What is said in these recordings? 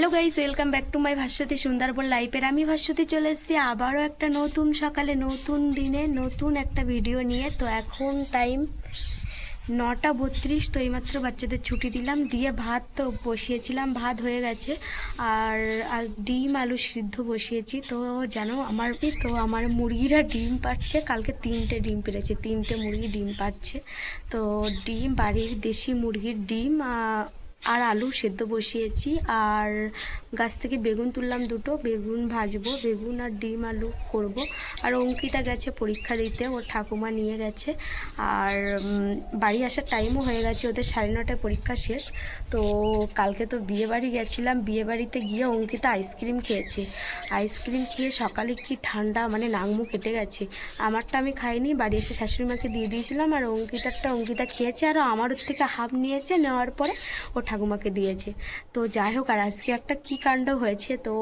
Hello guys, welcome back to my Bhaswati Sundarban লাইফের আমি ভাস্বতী চলে এসেছি আবারও একটা নতুন সকালে, নতুন দিনে, নতুন একটা ভিডিও নিয়ে। তো এখন টাইম নটা বত্রিশ, তো এইমাত্র বাচ্চাদের ছুটি দিলাম। দিয়ে ভাত তো বসিয়েছিলাম, ভাত হয়ে গেছে। আর আর ডিম, আলু সিদ্ধ বসিয়েছি। তো জানো, আমার তো আমার মুরগিরা ডিম পাচ্ছে কালকে তিনটে ডিম পেরেছে, তিনটে মুরগি ডিম পাচ্ছে তো ডিম, বাড়ির দেশি মুরগির ডিম আর আলু সেদ্ধ বসিয়েছি, আর গাছ থেকে বেগুন তুললাম দুটো, বেগুন ভাজবো, বেগুন আর ডিম আলু করব। আর অঙ্কিতা গেছে পরীক্ষা দিতে, ওর ঠাকুমা নিয়ে গেছে, আর বাড়ি আসার টাইমও হয়ে গেছে, ওদের সাড়ে নটায় পরীক্ষা শেষ। তো কালকে তো বিয়ে বাড়ি গেছিলাম, বিয়ে বাড়িতে গিয়ে অঙ্কিতা আইসক্রিম খেয়েছে। আইসক্রিম খেয়ে সকালে কি ঠান্ডা মানে নাকমুখ কেটে গেছে। আমারটা আমি খাইনি, বাড়ি এসে শাশুড়ি মাকে দিয়ে দিয়েছিলাম, আর অঙ্কিতারটা অঙ্কিতা খেয়েছে, আর আমার ওর থেকে হাফ নিয়েছে, নেওয়ার পরে ও ঠাকুমাকে দিয়েছে। তো যাই হোক আর আজকে একটা কী কাণ্ড হয়েছে তো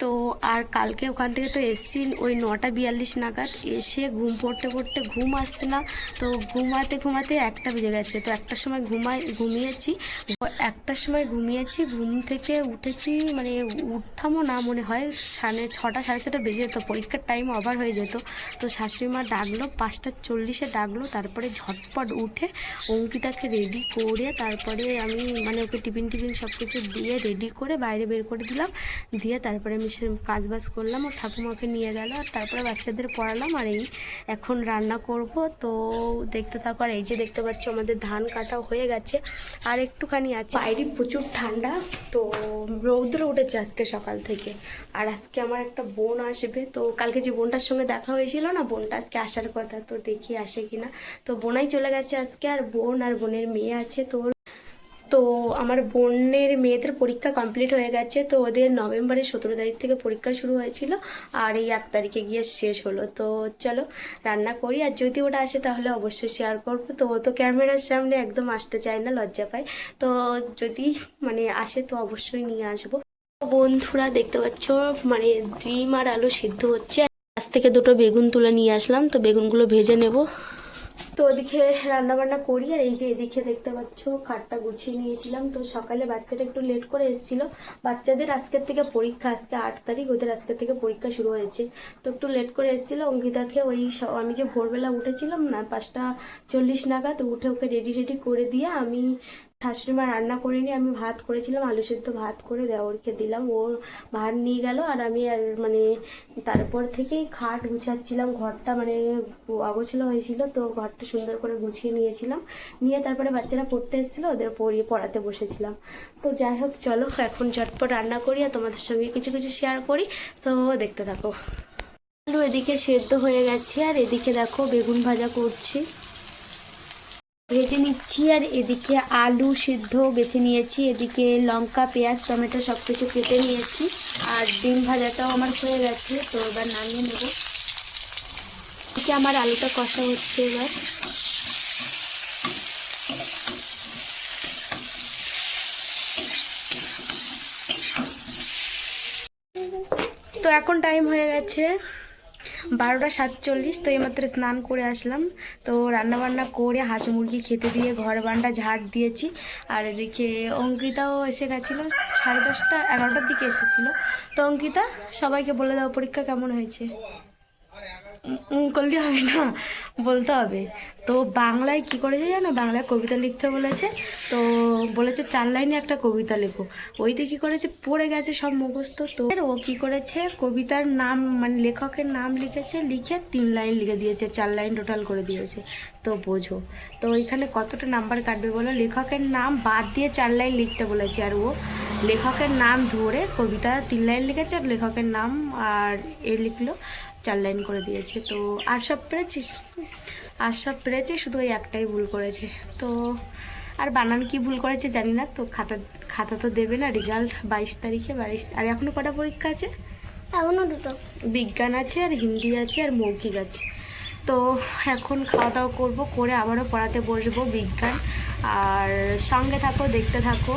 তো আর কালকে ওখান থেকে তো এসছি ওই নটা বিয়াল্লিশ নাগাদ। এসে ঘুম পড়তে পড়তে ঘুম আসছে না। তো ঘুমাতে ঘুমাতে একটা বেজে গেছে। তো একটার সময় ঘুমাই, ঘুমিয়েছি। একটার সময় ঘুমিয়েছি। ঘুম থেকে উঠেছি মানে উঠতামও না মনে হয়। সাড়ে ছটা সাড়ে ছটা বেজে যেত। পরীক্ষার টাইম ওভার হয়ে যেত। তো শাশুড়ি মা ডাকলো, পাঁচটা চল্লিশে ডাকলো। তারপরে ঝটপট উঠে অঙ্কিতাকে রেডি করে তারপরে আমি মানে ওকে টিফিন টিফিন সব কিছু দিয়ে রেডি করে বাইরে বের করে দিলাম। দিয়ে তারপরে আমি সে কাজ বাজ করলাম ও ঠাকুমাকে নিয়ে গেল, আর তারপরে বাচ্চাদের পড়ালাম, আর এই এখন রান্না করব। তো দেখতে থাকো, আর এই যে দেখতে পাচ্ছ, আমাদের ধান কাটা হয়ে গেছে, আর একটুখানি আছে। বাইরে প্রচুর ঠান্ডা, তো রৌদ্র উঠেছে আজকে সকাল থেকে। আর আজকে আমার একটা বোন আসবে, তো কালকে যে বোনটার সঙ্গে দেখা হয়েছিল না, বোনটা আজকে আসার কথা, তো দেখি আসে কিনা। তো বোনাই চলে গেছে আজকে, আর বোন আর বোনের মেয়ে আছে, তো তো আমার বোনের মেয়েদের পরীক্ষা কমপ্লিট হয়ে গেছে, তো ওদের নভেম্বরের সতেরো তারিখ থেকে পরীক্ষা শুরু হয়েছিল আর এই এক তারিখে গিয়ে শেষ হলো। তো চলো রান্না করি আর যদি ওটা আসে তাহলে অবশ্যই শেয়ার করব। তো ও তো ক্যামেরার সামনে একদম আসতে চায় না, লজ্জা পায়। তো যদি মানে আসে তো অবশ্যই নিয়ে আসব। বন্ধুরা দেখতে পাচ্ছ মানে ডিম আর আলু সিদ্ধ হচ্ছে। আজ থেকে দুটো বেগুন তুলে নিয়ে আসলাম, তো বেগুনগুলো ভেজে নেব। তো ওদিকে রান্না বান্না করি, আর এই যে এদিকে দেখতে পাচ্ছ খাটটা গুছিয়ে নিয়েছিলাম। তো সকালে বাচ্চাটা একটু লেট করে এসেছিল। বাচ্চাদের আজকের থেকে পরীক্ষা, আজকে আট তারিখ, ওদের আজকের থেকে পরীক্ষা শুরু হয়েছে। তো একটু লেট করে এসেছিল, অঙ্কিতাকে ওই আমি যে ভোরবেলা উঠেছিলাম না, পাঁচটা চল্লিশ নাগাদ, উঠে ওকে রেডি রেডি করে দিয়ে আমি শাশুড়ি মা রান্না করিনি, আমি ভাত করেছিলাম, আলু সেদ্ধ ভাত করে দেওয়ারকে দিলাম, ও ভাত নিয়ে গেল, আর আমি আর মানে তারপর থেকেই খাট গুছাচ্ছিলাম, ঘরটা মানে অগোছালো হয়েছিল, তো ঘরটা সুন্দর করে গুছিয়ে নিয়েছিলাম, নিয়ে তারপরে বাচ্চারা পড়তে এসেছিল, ওদের পড়িয়ে পড়াতে বসেছিলাম। তো যাই হোক, চলো এখন ঝটপট রান্না করি, আর তোমাদের সঙ্গে কিছু কিছু শেয়ার করি, তো দেখতে থাকো। আলু এদিকে সেদ্ধ হয়ে গেছে, আর এদিকে দেখো বেগুন ভাজা করছি। ভেজে নিচ্ছি আর এদিকে আলু সিদ্ধ বেছে নিয়েছি। এদিকে লঙ্কা, পেঁয়াজ, টমেটো সব কিছু কেটে নিয়েছি। আর ডিম ভাজাটাও আমার হয়ে গেছে, তো এবার নামিয়ে নেব। এদিকে আমার আলুটা কষা হচ্ছে এবার। তো এখন টাইম হয়ে গেছে। বারোটা সাতচল্লিশ, তো এইমাত্র স্নান করে আসলাম। তো রান্না বান্না করে হাঁস মুরগি খেতে দিয়ে ঘর বান্ডা ঝাড় দিয়েছি। আর এদিকে অঙ্কিতাও এসে গেছিল, সাড়ে দশটা, এগারোটার দিকে এসেছিল। তো অঙ্কিতা, সবাইকে বলে দাও পরীক্ষা কেমন হয়েছে? করলে হবে না, বলতে হবে। তো বাংলায় কি করেছে জানো? বাংলায় কবিতা লিখতে বলেছে। তো বলেছে চার লাইনে একটা কবিতা লেখো। ওইতে কি করেছে? পড়ে গেছে সব মুখস্থ। তো ও কি করেছে? কবিতার নাম মানে লেখকের নাম লিখেছে, লিখে তিন লাইন লিখে দিয়েছে, চার লাইন টোটাল করে দিয়েছে। তো বোঝো। তো ওইখানে কতটা নাম্বার কাটবে বলো? লেখকের নাম বাদ দিয়ে চার লাইন লিখতে বলেছে। আর ও লেখকের নাম ধরে কবিতা তিন লাইন লিখেছে, আর লেখকের নাম আর এ লিখলো। চার লাইন করে দিয়েছে। তো আর সব পেরেছিস আর সব পেরেছে শুধু ওই একটাই ভুল করেছে। তো আর বানান কি ভুল করেছে জানি না তো খাতা খাতা তো দেবে না রেজাল্ট বাইশ তারিখে বাইশ আর এখনও কটা পরীক্ষা আছে? এখনও দুটো। বিজ্ঞান আছে আর হিন্দি আছে আর মৌখিক আছে। তো এখন খাওয়া দাওয়া করব করে আবারও পড়াতে বসবো বিজ্ঞান। আর সঙ্গে থাকো দেখতে থাকো।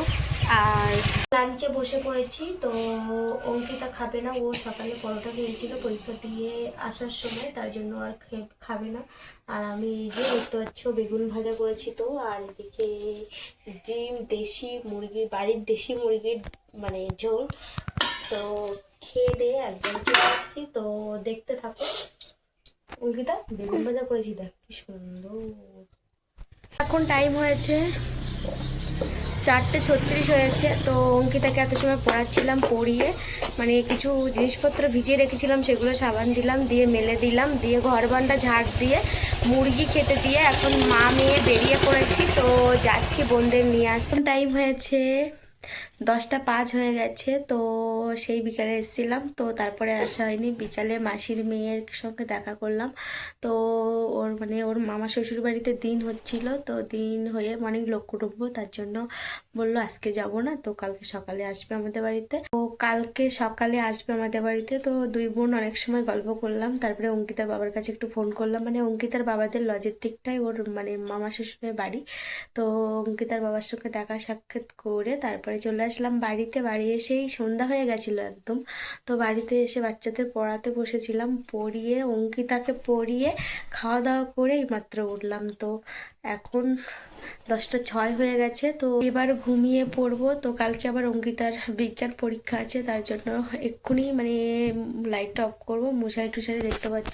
আর লাঞ্চে বসে পড়েছি, তো অঙ্কিতা খাবে না। ও সকালে পরোটা খেয়েছিল পরীক্ষা দিয়ে আসার সময়, তার জন্য আর খাবে না। আর আমি এই যে দেখতে পাচ্ছ, বেগুন ভাজা করেছি তো, আর এদিকে ডিম, দেশি মুরগি, বাড়ির দেশি মুরগির মানে ঝোল। তো খেয়ে দিয়ে একদম চলে আসছি। তো দেখতে থাকো। অঙ্কিতা, বেগুন ভাজা করেছি, দেখ কি সুন্দর। এখন টাইম হয়েছে চারটে ছত্রিশ হয়েছে, তো অঙ্কিতাকে এত সময় পড়াচ্ছিলাম, পড়িয়ে মানে কিছু জিনিসপত্র ভিজিয়ে রেখেছিলাম, সেগুলো সাবান দিলাম, দিয়ে মেলে দিলাম, দিয়ে ঘর বান্ডা ঝাড় দিয়ে, মুরগি খেতে দিয়ে এখন মা মেয়ে বেরিয়ে পড়েছি, তো যাচ্ছি বোনদের নিয়ে আসতাম টাইম হয়েছে। দশটা পাঁচ হয়ে গেছে, তো সেই বিকালে এসেছিলাম। তো তারপরে আসা হয়নি। বিকালে মাসির মেয়ের সঙ্গে দেখা করলাম। তো ওর মানে ওর মামা শ্বশুর বাড়িতে দিন হচ্ছিল, তো দিন হয়ে অনেক লোক কুটুম্ব, তার জন্য বলল আজকে যাব না, তো কালকে সকালে আসবে আমাদের বাড়িতে। তো কালকে সকালে আসবে আমাদের বাড়িতে, তো দুই বোন অনেক সময় গল্প করলাম। তারপরে অঙ্কিতার বাবার কাছে একটু ফোন করলাম। মানে অঙ্কিতার বাবাদের লজের দিকটাই ওর মানে মামা শ্বশুরের বাড়ি। তো অঙ্কিতার বাবার সঙ্গে দেখা সাক্ষাৎ করে তারপরে চলে আসলাম বাড়িতে। বাড়ি এসেই সন্ধ্যা হয়ে গেছিল একদম। তো বাড়িতে এসে বাচ্চাদের পড়াতে বসেছিলাম। পড়িয়ে, অঙ্কিতাকে পড়িয়ে খাওয়া দাওয়া করেই মাত্র উঠলাম। তো এখন দশটা ছয় হয়ে গেছে, তো এবার ঘুমিয়ে পড়ব। তো কালকে আবার অঙ্কিতার বিজ্ঞান পরীক্ষা আছে, তার জন্য এক্ষুনি মানে লাইটটা অফ করব। মশারি টুশারি দেখতে পাচ্ছ,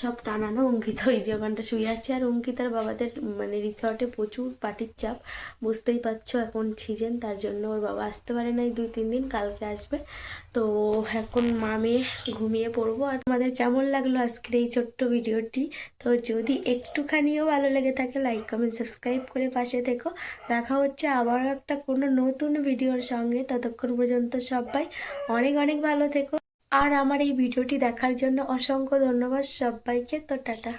সব টানানো অঙ্কিতা। ওই যে ওখানটা শুয়ে আছে, আর অঙ্কিতার বাবাদের মানে রিসর্টে প্রচুর পার্টির চাপ, বুঝতেই পারছ এখন সিজন তার জন্য ওর বাবা আসতে পারে নাই দুই, তিন দিন, কালকে আসবে। তো এখন মা মেয়ে ঘুমিয়ে পড়ব। আর তোমাদের কেমন লাগল আজকের এই ছোট্ট ভিডিওটি তো যদি একটুখানিও ভালো লেগে থাকে লাইক কমেন্ট সাবস্ক্রাইব করে পাশে থেকো। দেখা হচ্ছে আবারও একটা কোনো নতুন ভিডিওর সঙ্গে। ততক্ষণ পর্যন্ত সবাই অনেক অনেক ভালো থেকো। আর আমার এই ভিডিওটি দেখার জন্য অসংখ্য ধন্যবাদ সবাইকে। তো টাটা।